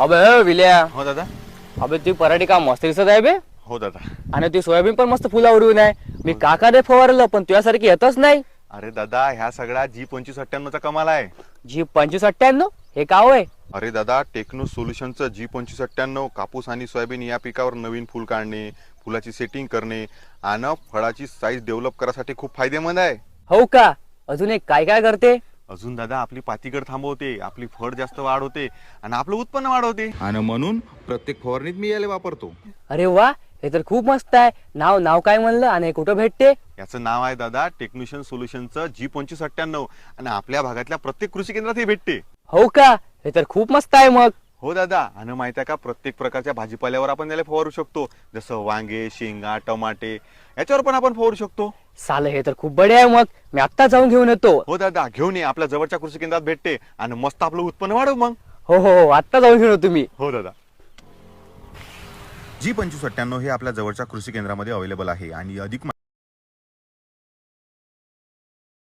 अबे विल्या. हो दादा. अबे ती पराठी का मस्त दिसत आहे बे? हो दादा. आणि ती सोयाबीन पण मस्त फुलावरून आहे. मी काका दे फवारलं पण तुझ्यासारखी येतच नाही. अरे दादा ह्या सगळ्या जी पंचवीस अठ्ठ्याण्णवचा कमाल आहे. जी पंचवीस अठ्ठ्याण्णव? हे का होय? अरे दादा टेक्नो सोल्युशनचं जी पंचवीस अठ्ठ्याण्णव कापूस आणि सोयाबीन या पिकावर नवीन फुल काढणे फुलाची सेटिंग करणे आणि फळाची साईज डेव्हलप करायसाठी खूप फायदेमंद आहे. हो का? अजून एक काय काय करते? अजून दादा आपली पातीगड थांबवते आपली फळ जास्त वाढ होते आणि आपलं उत्पन्न वाढवते आणि म्हणून प्रत्येक फवारणीत मी याला वापरतो. अरे वा हे तर खूप मस्त आहे. नाव नाव काय म्हणलं आणि हे कुठं भेटते? याचं नाव आहे दादा टेक्निशियन सोल्युशनचं जी पंचवीस अठ्ठ्याण्णव. आणि आपल्या भागातल्या प्रत्येक कृषी केंद्रात हे भेटते. हो का? हे तर खूप मस्त आहे मग. हो दादा. आणि माहीत आहे का प्रत्येक प्रकारच्या भाजीपाल्यावर आपण याला फवारू शकतो. जसं वांगे शेंगा टमाटे याच्यावर पण आपण फवारू शकतो. साल हे तर खूप बडे आहे मग. मी आत्ता जाऊन घेऊन येतो. हो दादा. घेऊन ये. आपल्या जवळच्या कृषी केंद्रात भेटते. आणि मस्त आपलं उत्पन्न वाढव मग. हो हो हो. आत्ता जाऊन घेऊन येतो मी. हो दादा. जी पंचवीस अठ्ठ्याण्णव हे आपल्या जवळच्या कृषी केंद्रामध्ये अवेलेबल आहे. आणि अधिक